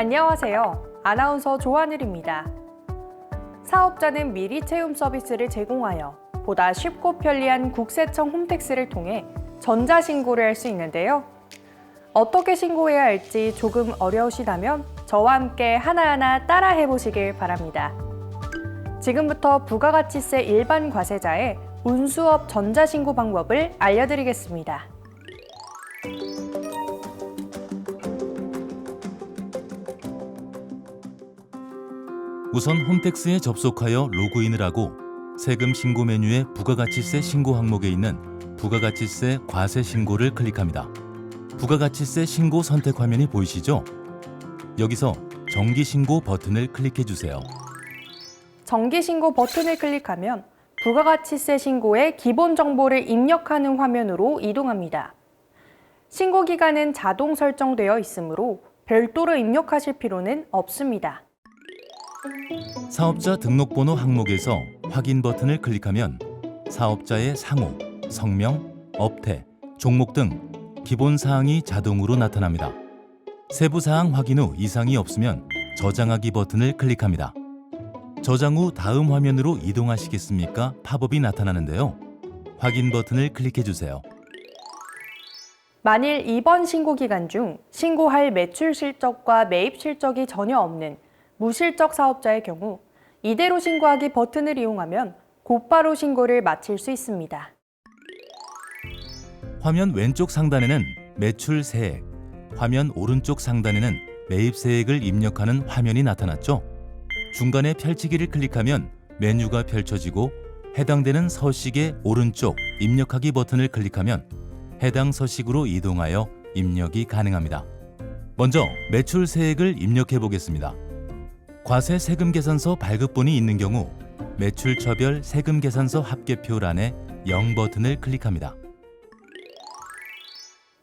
안녕하세요. 아나운서 조하늘입니다. 사업자는 미리 채움 서비스를 제공하여 보다 쉽고 편리한 국세청 홈택스를 통해 전자신고를 할 수 있는데요. 어떻게 신고해야 할지 조금 어려우시다면 저와 함께 하나하나 따라해 보시길 바랍니다. 지금부터 부가가치세 일반 과세자의 운수업 전자신고 방법을 알려드리겠습니다. 우선 홈택스에 접속하여 로그인을 하고 세금 신고 메뉴의 부가가치세 신고 항목에 있는 부가가치세 과세 신고를 클릭합니다. 부가가치세 신고 선택 화면이 보이시죠? 여기서 정기 신고 버튼을 클릭해 주세요. 정기 신고 버튼을 클릭하면 부가가치세 신고의 기본 정보를 입력하는 화면으로 이동합니다. 신고 기간은 자동 설정되어 있으므로 별도로 입력하실 필요는 없습니다. 사업자 등록번호 항목에서 확인 버튼을 클릭하면 사업자의 상호, 성명, 업태, 종목 등 기본 사항이 자동으로 나타납니다. 세부 사항 확인 후 이상이 없으면 저장하기 버튼을 클릭합니다. 저장 후 다음 화면으로 이동하시겠습니까? 팝업이 나타나는데요. 확인 버튼을 클릭해 주세요. 만일 이번 신고 기간 중 신고할 매출 실적과 매입 실적이 전혀 없는 무실적 사업자의 경우 이대로 신고하기 버튼을 이용하면 곧바로 신고를 마칠 수 있습니다. 화면 왼쪽 상단에는 매출 세액, 화면 오른쪽 상단에는 매입 세액을 입력하는 화면이 나타났죠. 중간에 펼치기를 클릭하면 메뉴가 펼쳐지고 해당되는 서식의 오른쪽 입력하기 버튼을 클릭하면 해당 서식으로 이동하여 입력이 가능합니다. 먼저 매출 세액을 입력해 보겠습니다. 과세 세금 계산서 발급본이 있는 경우 매출 처별 세금 계산서 합계표란에 0 버튼을 클릭합니다.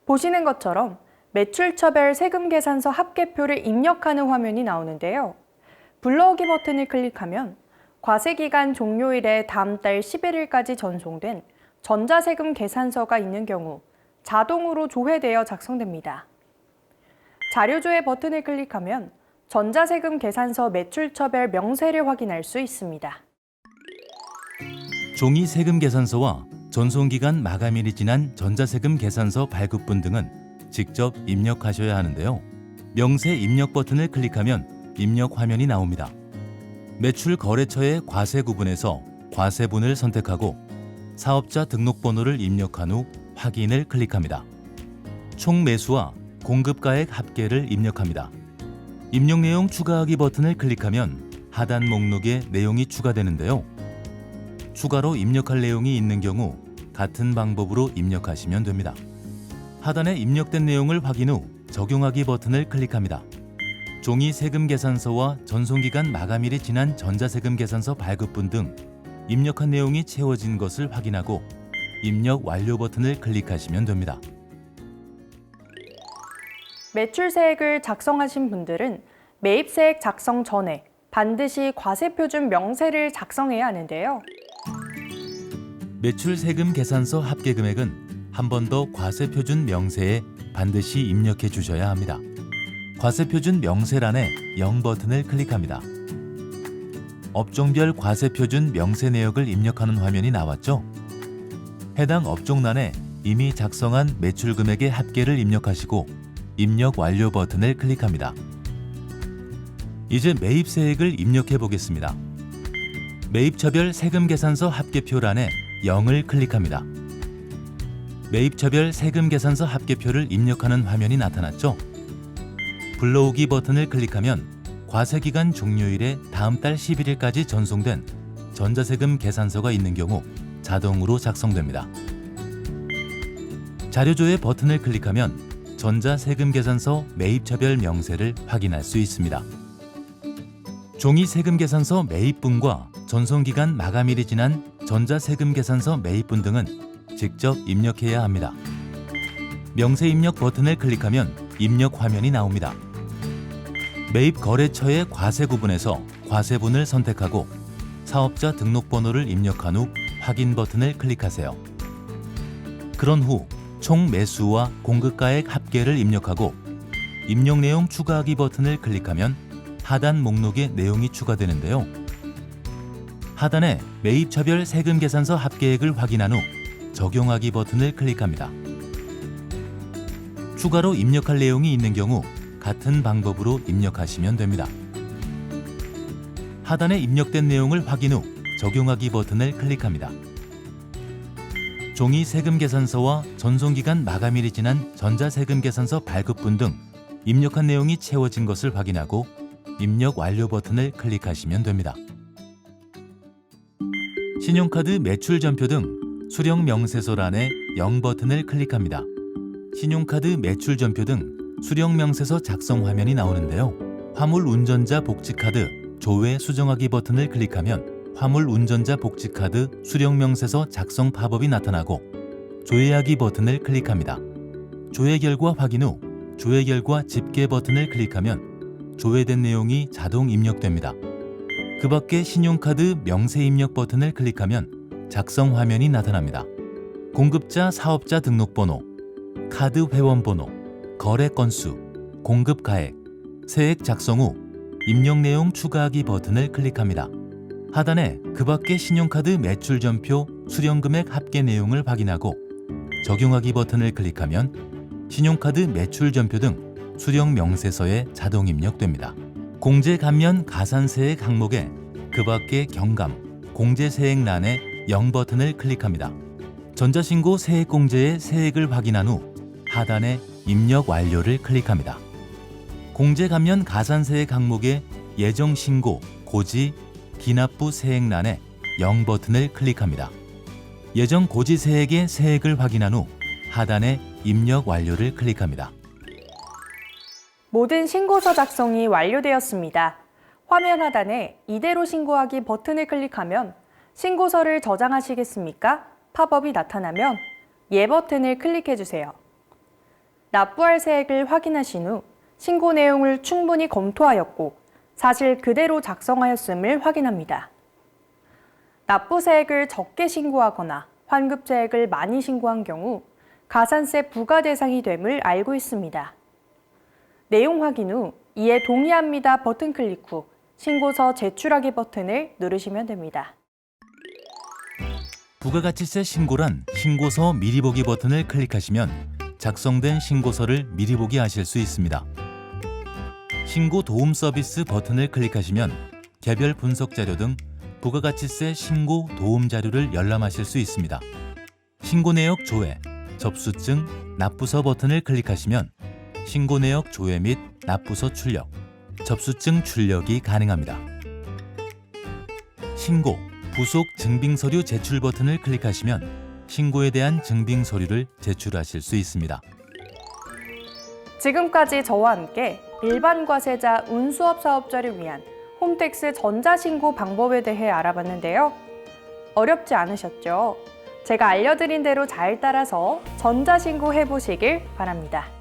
보시는 것처럼 매출처별 세금 계산서 합계표를 입력하는 화면이 나오는데요. 불러오기 버튼을 클릭하면 과세 기간 종료일에 다음 달 11일까지 전송된 전자세금 계산서가 있는 경우 자동으로 조회되어 작성됩니다. 자료 조회 버튼을 클릭하면 전자세금 계산서 매출처별 명세를 확인할 수 있습니다. 종이 세금 계산서와 전송기간 마감일이 지난 전자세금 계산서 발급분 등은 직접 입력하셔야 하는데요. 명세 입력 버튼을 클릭하면 입력 화면이 나옵니다. 매출 거래처의 과세 구분에서 과세분을 선택하고 사업자 등록번호를 입력한 후 확인을 클릭합니다. 총 매수와 공급가액 합계를 입력합니다. 입력 내용 추가하기 버튼을 클릭하면 하단 목록에 내용이 추가되는데요. 추가로 입력할 내용이 있는 경우 같은 방법으로 입력하시면 됩니다. 하단에 입력된 내용을 확인 후 적용하기 버튼을 클릭합니다. 종이 세금 계산서와 전송기간 마감일이 지난 전자세금 계산서 발급분 등 입력한 내용이 채워진 것을 확인하고 입력 완료 버튼을 클릭하시면 됩니다. 매출세액을 작성하신 분들은 매입세액 작성 전에 반드시 과세표준 명세를 작성해야 하는데요. 매출 세금 계산서 합계 금액은 한 번 더 과세 표준 명세에 반드시 입력해 주셔야 합니다. 과세 표준 명세란에 0 버튼을 클릭합니다. 업종별 과세 표준 명세 내역을 입력하는 화면이 나왔죠? 해당 업종란에 이미 작성한 매출 금액의 합계를 입력하시고 입력 완료 버튼을 클릭합니다. 이제 매입세액을 입력해 보겠습니다. 매입처별 세금 계산서 합계표란에 0을 클릭합니다. 매입처별 세금 계산서 합계표를 입력하는 화면이 나타났죠. 불러오기 버튼을 클릭하면 과세기간 종료일에 다음 달 11일까지 전송된 전자세금 계산서가 있는 경우 자동으로 작성됩니다. 자료조회 버튼을 클릭하면 전자세금 계산서 매입처별 명세를 확인할 수 있습니다. 종이 세금 계산서 매입분과 전송기간 마감일이 지난 전자세금 계산서 매입분 등은 직접 입력해야 합니다. 명세 입력 버튼을 클릭하면 입력 화면이 나옵니다. 매입 거래처의 과세 구분에서 과세분을 선택하고 사업자 등록번호를 입력한 후 확인 버튼을 클릭하세요. 그런 후 총 매수와 공급가액 합 계를 입력하고 입력 내용 추가하기 버튼을 클릭하면 하단 목록에 내용이 추가되는데요. 하단에 매입처별 세금 계산서 합계액을 확인한 후 적용하기 버튼을 클릭합니다. 추가로 입력할 내용이 있는 경우 같은 방법으로 입력하시면 됩니다. 하단에 입력된 내용을 확인 후 적용하기 버튼을 클릭합니다. 종이 세금 계산서와 전송기간 마감일이 지난 전자세금 계산서 발급분 등 입력한 내용이 채워진 것을 확인하고 입력 완료 버튼을 클릭하시면 됩니다. 신용카드 매출 전표 등 수령 명세서란에 0 버튼을 클릭합니다. 신용카드 매출 전표 등 수령 명세서 작성 화면이 나오는데요. 화물 운전자 복지카드 조회 수정하기 버튼을 클릭하면 화물 운전자 복지 카드 수령 명세서 작성 팝업이 나타나고 조회하기 버튼을 클릭합니다. 조회 결과 확인 후 조회 결과 집계 버튼을 클릭하면 조회된 내용이 자동 입력됩니다. 그 밖에 신용카드 명세 입력 버튼을 클릭하면 작성 화면이 나타납니다. 공급자 사업자 등록번호, 카드 회원번호, 거래 건수, 공급 가액, 세액 작성 후 입력 내용 추가하기 버튼을 클릭합니다. 하단에 그 밖에 신용카드 매출 전표, 수령 금액 합계 내용을 확인하고 적용하기 버튼을 클릭하면 신용카드 매출 전표 등 수령 명세서에 자동 입력됩니다. 공제 감면 가산세액 항목에 그 밖에 경감, 공제 세액란에 0 버튼을 클릭합니다. 전자신고 세액공제의 세액을 확인한 후 하단에 입력 완료를 클릭합니다. 공제 감면 가산세액 항목에 예정 신고, 고지, 기납부 세액란에 0 버튼을 클릭합니다. 예정 고지 세액의 세액을 확인한 후 하단에 입력 완료를 클릭합니다. 모든 신고서 작성이 완료되었습니다. 화면 하단에 이대로 신고하기 버튼을 클릭하면 신고서를 저장하시겠습니까? 팝업이 나타나면 예 버튼을 클릭해 주세요. 납부할 세액을 확인하신 후 신고 내용을 충분히 검토하였고 사실 그대로 작성하였음을 확인합니다. 납부세액을 적게 신고하거나 환급세액을 많이 신고한 경우 가산세 부과 대상이 됨을 알고 있습니다. 내용 확인 후 이에 동의합니다 버튼 클릭 후 신고서 제출하기 버튼을 누르시면 됩니다. 부가가치세 신고란 신고서 미리 보기 버튼을 클릭하시면 작성된 신고서를 미리 보기 하실 수 있습니다. 신고 도움 서비스 버튼을 클릭하시면 개별 분석 자료 등 부가가치세 신고 도움 자료를 열람하실 수 있습니다. 신고 내역 조회, 접수증, 납부서 버튼을 클릭하시면 신고 내역 조회 및 납부서 출력, 접수증 출력이 가능합니다. 신고, 부속 증빙 서류 제출 버튼을 클릭하시면 신고에 대한 증빙 서류를 제출하실 수 있습니다. 지금까지 저와 함께 일반 과세자 운수업 사업자를 위한 홈택스 전자신고 방법에 대해 알아봤는데요. 어렵지 않으셨죠? 제가 알려드린 대로 잘 따라서 전자신고 해보시길 바랍니다.